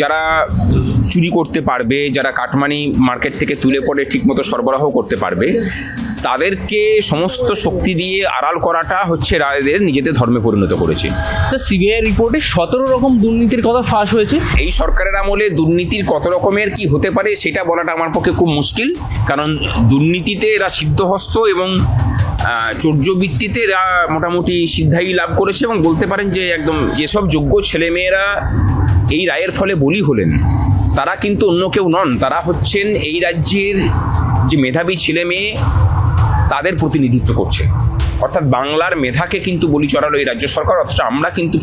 যারা চুরি করতে পারবে যারা কাটমানি মার্কেট থেকে তুলে পড়ে ঠিকমতো সরবরাহ করতে পারবে তাদেরকে সমস্ত শক্তি দিয়ে আড়াল করাটা হচ্ছে রায়দের নিজেদের ধর্মে পরিণত করেছে। স্যার সিবিআই রিপোর্টে সতেরো রকম দুর্নীতির কথা ফাঁস হয়েছে। এই সরকারের আমলে দুর্নীতির কত রকমের কি হতে পারে সেটা বলাটা আমার পক্ষে খুব মুশকিল কারণ দুর্নীতিতে এরা সিদ্ধহস্ত এবং চৌর্যবৃত্তিতে এরা মোটামুটি সিদ্ধাই লাভ করেছে এবং বলতে পারেন যে একদম যেসব যোগ্য ছেলেমেয়েরা এই রায়ের ফলে বলি হলেন। তারা কিন্তু অন্য কেউ নন, তারা হচ্ছেন এই রাজ্যের যে মেধাবী ছেলে মেয়ে তাদের প্রতিনিধিত্ব করছে। অর্থাৎ বাংলার মেধাকে কিন্তু বলি চড়ালো এই রাজ্য সরকার, অথচ আমরা কিন্তু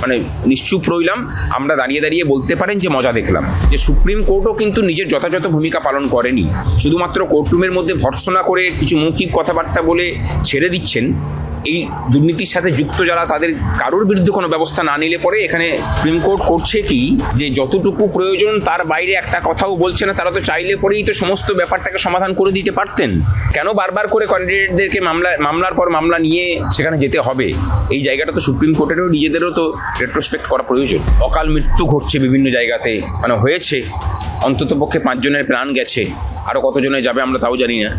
মানে নিশ্চুপ রইলাম। আমরা দাঁড়িয়ে দাঁড়িয়ে বলতে পারেন যে মজা দেখলাম। যে সুপ্রিম কোর্টও কিন্তু নিজের যথাযথ ভূমিকা পালন করেনি। শুধুমাত্র কোর্টরুমের মধ্যে ভর্সনা করে কিছু মৌখিক কথাবার্তা বলে ছেড়ে দিচ্ছেন। এই দুর্নীতির সাথে যুক্ত যারা, তাদের কারোর বিরুদ্ধে কোনো ব্যবস্থা না নিলে পরে এখানে সুপ্রিম কোর্ট করছে কি? যে যতটুকু প্রয়োজন, তার বাইরে একটা কথাও বলছে না, তারা তো চাইলে পরেই তো সমস্ত ব্যাপারটাকে সমাধান করে দিতে পারতেন। কেন বারবার করে ক্যান্ডিডেটদেরকে মামলা, মামলার পর মামলা নিয়ে সেখানে যেতে হবে? এই জায়গাটা তো সুপ্রিম কোর্টেরও, নিজেদেরও তো রেট্রোস্পেক্ট করা প্রয়োজন। অকাল মৃত্যু ঘটছে বিভিন্ন জায়গাতে মানে হয়েছে। অন্তত পক্ষে পাঁচজনের প্রাণ গেছে। আরও কতজনে যাবে আমরা তাও জানি না।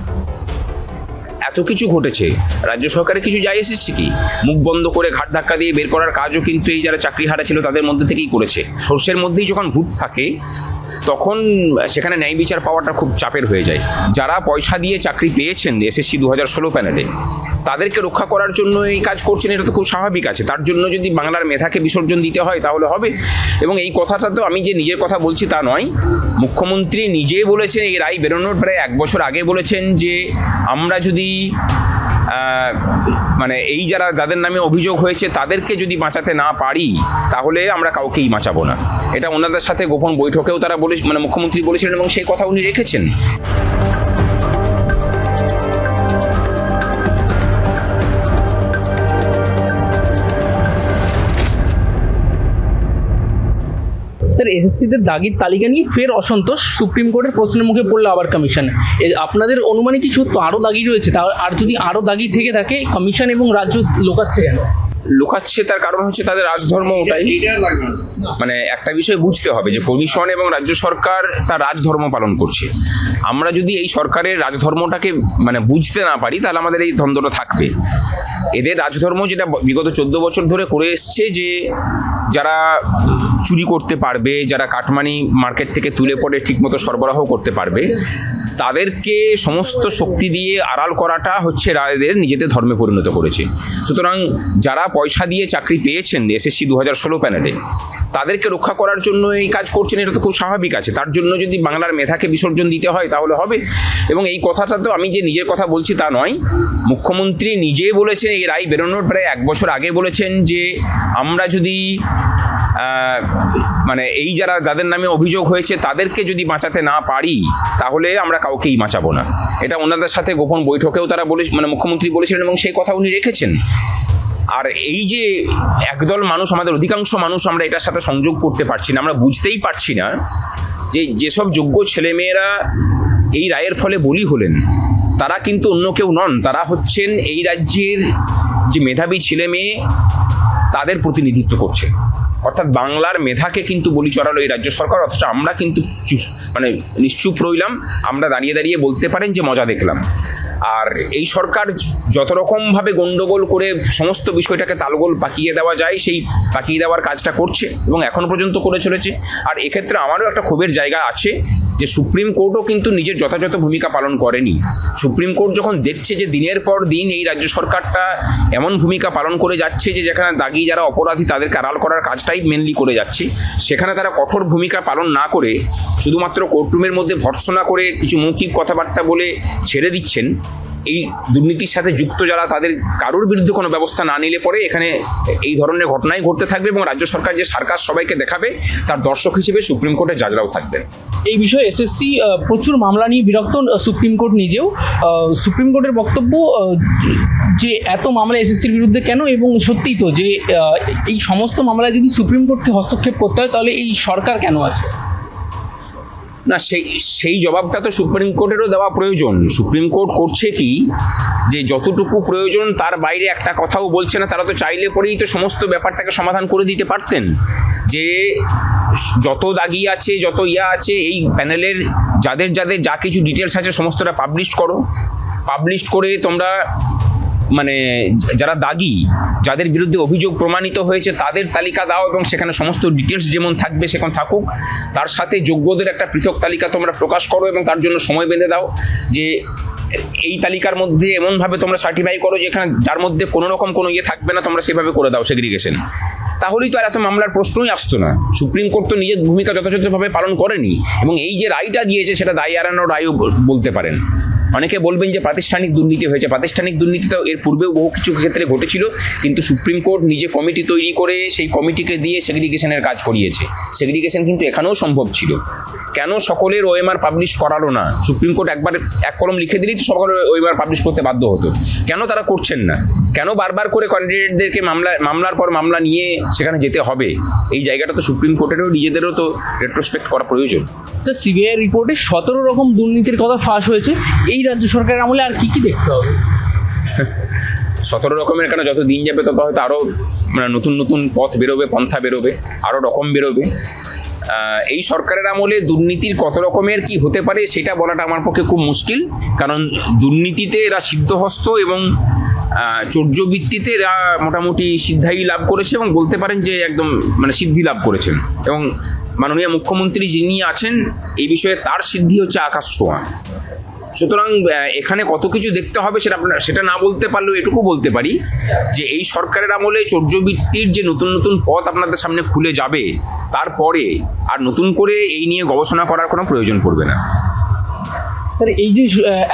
এত কিছু ঘটেছে? রাজ্য সরকারের কিছু যায় এসেছে কি? মুখ বন্ধ করে ঘাট ধাক্কা দিয়ে বের করার কাজও কিন্তু এই যারা চাকরি হারা ছিল তাদের মধ্যে থেকেই করেছে। সর্ষের মধ্যেই যখন ভূত থাকে, তখন সেখানে ন্যায় বিচার পাওয়াটা খুব চাপের হয়ে যায়। যারা পয়সা দিয়ে চাকরি পেয়েছেন, এসএসসি দু হাজার ষোলো প্যানেলে তাদেরকে রক্ষা করার জন্য এই কাজ করছেন, এটা তো খুব স্বাভাবিক আছে। তার জন্য যদি বাংলার মেধাকে বিসর্জন দিতে হয়, তাহলে হবে। এবং এই কথাটা তো আমি যে নিজের কথা বলছি তা নয়। মুখ্যমন্ত্রী নিজে বলেছেন, এই রায় বেরোনোর প্রায় এক বছর আগে বলেছেন যে, আমরা যদি মানে এই যারা, যাদের নামে অভিযোগ হয়েছে, তাদেরকে যদি বাঁচাতে না পারি, তাহলে আমরা কাউকেই বাঁচাবো না। এটা ওনাদের সাথে গোপন বৈঠকেও তারা বলে মানে মুখ্যমন্ত্রী বলেছিলেন এবং সেই কথা উনি রেখেছেন। স্যার এসএসসিদের দাগির তালিকা নিয়ে ফের অসন্তোষ। সুপ্রিম কোর্টের প্রশ্নের মুখে পড়ল আবার কমিশন আপনাদের অনুমানে কি সত্য? আরও দাগি রয়েছে, তা আর যদি আরও দাগি থেকে থাকে কমিশন এবং রাজ্য লোকাচ্ছে কেন? লুকাচ্ছে তার কারণ হচ্ছে তাদের রাজধর্ম ওটাই। মানে একটা বিষয় বুঝতে হবে যে কমিশন এবং রাজ্য সরকার তার রাজধর্ম পালন করছে। আমরা যদি এই সরকারের রাজধর্মটাকে মানে বুঝতে না পারি তাহলে আমাদের এই দ্বন্দ্বটা থাকবে। এদের রাজধর্ম যেটা বিগত চোদ্দ বছর ধরে করে এসছে যে যারা চুরি করতে পারবে যারা কাটমানি মার্কেট থেকে তুলে পড়ে ঠিকমতো সরবরাহ করতে পারবে তাদেরকে সমস্ত শক্তি দিয়ে আড়াল করাটা হচ্ছে রায়দের নিজেদের ধর্মে পরিণত করেছে। সুতরাং যারা পয়সা দিয়ে চাকরি পেয়েছেন এসএসসি দু হাজার ষোলো প্যানেলে, তাদেরকে রক্ষা করার জন্য এই কাজ করছেন এটা তো খুব স্বাভাবিক আছে। তার জন্য যদি বাংলার মেধাকে বিসর্জন দিতে হয় তাহলে হবে। এবং এই কথাটা তো আমি যে নিজের কথা বলছি তা নয়, মুখ্যমন্ত্রী নিজে বলেছেন, এই রায় বেরোনোর প্রায় এক বছর আগে বলেছেন যে আমরা যদি মানে এই যারা, যাদের নামে অভিযোগ হয়েছে তাদেরকে যদি বাঁচাতে না পারি, তাহলে আমরা কাউকেই বাঁচাবো না। এটা ওনাদের সাথে গোপন বৈঠকেও তারা বলে মানে মুখ্যমন্ত্রী বলেছিলেন এবং সেই কথা উনি রেখেছেন। আর এই যে একদল মানুষ, আমাদের অধিকাংশ মানুষ আমরা এটার সাথে সংযোগ করতে পারছি না, আমরা বুঝতেই পারছি না যে যেসব যোগ্য ছেলেমেয়েরা এই রায়ের ফলে বলি হলেন, তারা কিন্তু অন্য কেউ নন। তারা হচ্ছেন এই রাজ্যের যে মেধাবী ছেলে মেয়ে তাদের প্রতিনিধিত্ব করছে। অর্থাৎ বাংলার মেধাকে কিন্তু বলি চড়ালো এই রাজ্য সরকার, অথচ আমরা কিন্তু মানে নিশ্চুপ রইলাম। আমরা দাঁড়িয়ে দাঁড়িয়ে বলতে পারেন যে মজা দেখলাম। আর এই সরকার যত রকমভাবে গণ্ডগোল করে সমস্ত বিষয়টাকে তালগোল পাকিয়ে দেওয়া যায়, সেই পাকিয়ে দেওয়ার কাজটা করছে এবং এখন পর্যন্ত করে চলেছে। আর এক্ষেত্রে আমারও একটা ক্ষোভের জায়গা আছে যে সুপ্রিম কোর্টও কিন্তু নিজের যথাযথ ভূমিকা পালন করেনি। সুপ্রিম কোর্ট যখন দেখছে যে দিনের পর দিন এই রাজ্য সরকারটা এমন ভূমিকা পালন করে যাচ্ছে যে যেখানে দাগি যারা অপরাধী তাদেরকে আড়াল করার কাজটাই মেনলি করে যাচ্ছে, সেখানে তারা কঠোর ভূমিকা পালন না করে শুধুমাত্র কোর্টরুমের মধ্যে ভর্সনা করে কিছু মৌখিক কথাবার্তা বলে ছেড়ে দিচ্ছেন। এই দুর্নীতির সাথে যুক্ত যারা, তাদের কারোর বিরুদ্ধে কোনো ব্যবস্থা না নিলে পরে এখানে এই ধরনের ঘটনাই ঘটতে থাকবে এবং রাজ্য সরকার যে সার্কাস সবাইকে দেখাবে, তার দর্শক হিসেবে সুপ্রিম কোর্টের জাজরাও থাকবেন। এই বিষয়ে এসএসসি প্রচুর মামলা নিয়ে বিরক্ত সুপ্রিম কোর্ট নিজেও। সুপ্রিম কোর্টের বক্তব্য যে এত মামলা এসএসসির বিরুদ্ধে কেন এবং সত্যিই তো যে এই সমস্ত মামলায় যদি সুপ্রিম কোর্টকে হস্তক্ষেপ করতে হয়, তাহলে এই সরকার কেন আছে? না, সেই সেই জবাবটা তো সুপ্রিম কোর্টেরও দেওয়া প্রয়োজন। সুপ্রিম কোর্ট করছে কি? যে যতটুকু প্রয়োজন, তার বাইরে একটা কথাও বলছে না, তারা তো চাইলে পরেই তো সমস্ত ব্যাপারটাকে সমাধান করে দিতে পারতেন। যে যত দাগি আছে, যত ইয়া আছে, এই প্যানেলের যাদের যাদের যা কিছু ডিটেলস আছে, সমস্তটা পাবলিশ করো। পাবলিশ করে তোমরা মানে যারা দাগি, যাদের বিরুদ্ধে অভিযোগ প্রমাণিত হয়েছে, তাদের তালিকা দাও এবং সেখানে সমস্ত ডিটেলস যেমন থাকবে সেখানে থাকুক। তার সাথে যোগ্যদের একটা পৃথক তালিকা তোমরা প্রকাশ করো এবং তার জন্য সময় বেঁধে দাও যে এই তালিকার মধ্যে এমনভাবে তোমরা সার্টিফাই করো যেখানে যার মধ্যে কোনো রকম কোনো ইয়ে থাকবে না, তোমরা সেভাবে করে দাও সেগ্রিগেশন তাহলেই তো আর এত মামলার প্রশ্নই আসতো না। সুপ্রিম কোর্ট তো নিজের ভূমিকা যথাযথভাবে পালন করেনি এবং এই যে রায়টা দিয়েছে সেটা দায় এড়ানো রায়ও বলতে পারেন। অনেকে বলবেন যে প্রাতিষ্ঠানিক দুর্নীতি হয়েছে। প্রাতিষ্ঠানিক দুর্নীতি তো এর পূর্বেও বহু কিছু ক্ষেত্রে ঘটেছিল, কিন্তু সুপ্রিম কোর্ট নিজে কমিটি তৈরি করে সেই কমিটিকে দিয়ে সেগ্রিগেশনের কাজ করিয়েছে। সেগ্রিগেশন কিন্তু এখানেও সম্ভব ছিল। কেন সকলের ওএমআর পাবলিশ করালো না? সুপ্রিম কোর্ট একবার এক কলম লিখে দিলেই তো সকলের ওএমআর পাবলিশ করতে বাধ্য হতো। কেন তারা করছেন না? কেন বারবার করে ক্যান্ডিডেটদেরকে মামলা, মামলার পর মামলা নিয়ে সেখানে যেতে হবে? এই জায়গাটা তো সুপ্রিম কোর্টেরও, নিজেদেরও তো রেট্রোস্পেক্ট করা প্রয়োজন। স্যার সিবিআই রিপোর্টে সতেরো রকম দুর্নীতির কথা ফাঁস হয়েছে। এই রাজ্য সরকারের আমলে আর কি কি দেখতে হবে? সতেরো রকমের কেন যত দিন যাবে তত হয়তো আরও মানে নতুন নতুন পথ বেরোবে, পন্থা বেরোবে আরও রকম বেরোবে। এই সরকারের আমলে দুর্নীতির কত রকমের কি হতে পারে সেটা বলাটা আমার পক্ষে খুব মুশকিল। কারণ দুর্নীতিতে এরা সিদ্ধহস্ত এবং চৌর্যবৃত্তিতে এরা মোটামুটি সিদ্ধাই লাভ করেছে এবং বলতে পারেন যে একদম মানে সিদ্ধি লাভ করেছেন। এবং মাননীয় মুখ্যমন্ত্রী যিনি আছেন এই বিষয়ে তার সিদ্ধি হচ্ছে আকাশ ছোঁয়া। সুতরাং এখানে কত কিছু দেখতে হবে সেটা আপনার, সেটা না বলতে পারলেও এটুকু বলতে পারি যে এই সরকারের আমলে চৌর্যবৃত্তির যে নতুন নতুন পথ আপনাদের সামনে খুলে যাবে, তারপরে আর নতুন করে এই নিয়ে গবেষণা করার কোনো প্রয়োজন পড়বে না। স্যার, এই যে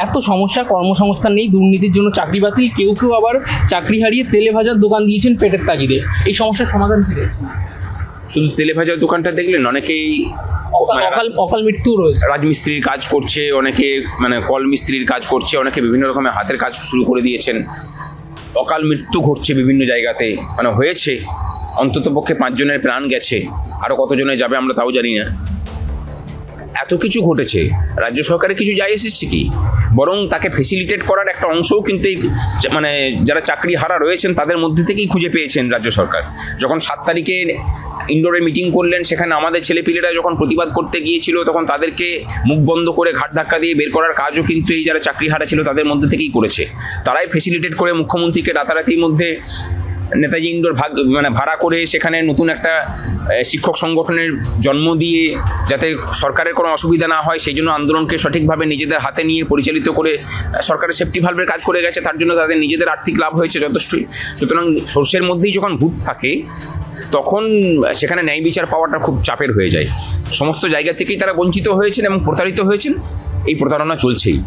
এত সমস্যা, কর্মসংস্থান নেই, দুর্নীতির জন্য চাকরি বাতিল, কেউ কেউ আবার চাকরি হারিয়ে তেলে ভাজার দোকান দিয়েছেন পেটের তাগিদে, এই সমস্যার সমাধান কি রয়েছে? শুধু তেলে ভাজার দোকানটা দেখলেন? অনেকেই অকাল অকাল মৃত্যু রয়েছে। রাজমিস্ত্রির কাজ করছে অনেকে মানে কল মিস্ত্রির কাজ করছে অনেকে বিভিন্ন রকমের হাতের কাজ শুরু করে দিয়েছেন। অকাল মৃত্যু ঘটছে বিভিন্ন জায়গাতে। মানে হয়েছে অন্তত পক্ষে পাঁচজনের প্রাণ গেছে। আরও কতজনের যাবে আমরা তাও জানি না। এত কিছু ঘটেছে। রাজ্য সরকারের কিছু যায় এসেছে কি? বরং তাকে ফেসিলিটেট করার একটা অংশও কিন্তু এই মানে যারা চাকরি হারা রয়েছেন, তাদের মধ্যে থেকেই খুঁজে পেয়েছেন রাজ্য সরকার। যখন সাত তারিখে ইনডোরে মিটিং করলেন, সেখানে আমাদের ছেলেপিলেরা যখন প্রতিবাদ করতে গিয়েছিল, তখন তাদেরকে মুখ বন্ধ করে ঘাট ধাক্কা দিয়ে বের করার কাজও কিন্তু এই যারা চাকরি হারা ছিল, তাদের মধ্যে থেকেই করেছে। তারাই ফেসিলিটেট করে মুখ্যমন্ত্রীকে রাতারাতির মধ্যে নেতাজি ইন্ডোর ভাগ মানে ভাড়া করে সেখানে নতুন একটা শিক্ষক সংগঠনের জন্ম দিয়ে যাতে সরকারের কোনো অসুবিধা না হয়, সেই জন্য আন্দোলনকে সঠিকভাবে নিজেদের হাতে নিয়ে পরিচালিত করে সরকারের সেফটি ভালভের কাজ করে গেছে, তার জন্য তাদের নিজেদের আর্থিক লাভ হয়েছে যথেষ্টই। সুতরাং সর্ষের মধ্যেই যখন ভূত থাকে, তখন সেখানে ন্যায় বিচার পাওয়াটা খুব চাপের হয়ে যায়। সমস্ত জায়গা থেকেই তারা বঞ্চিত হয়েছেন এবং প্রতারিত হয়েছেন, এই প্রতারণা চলছেই।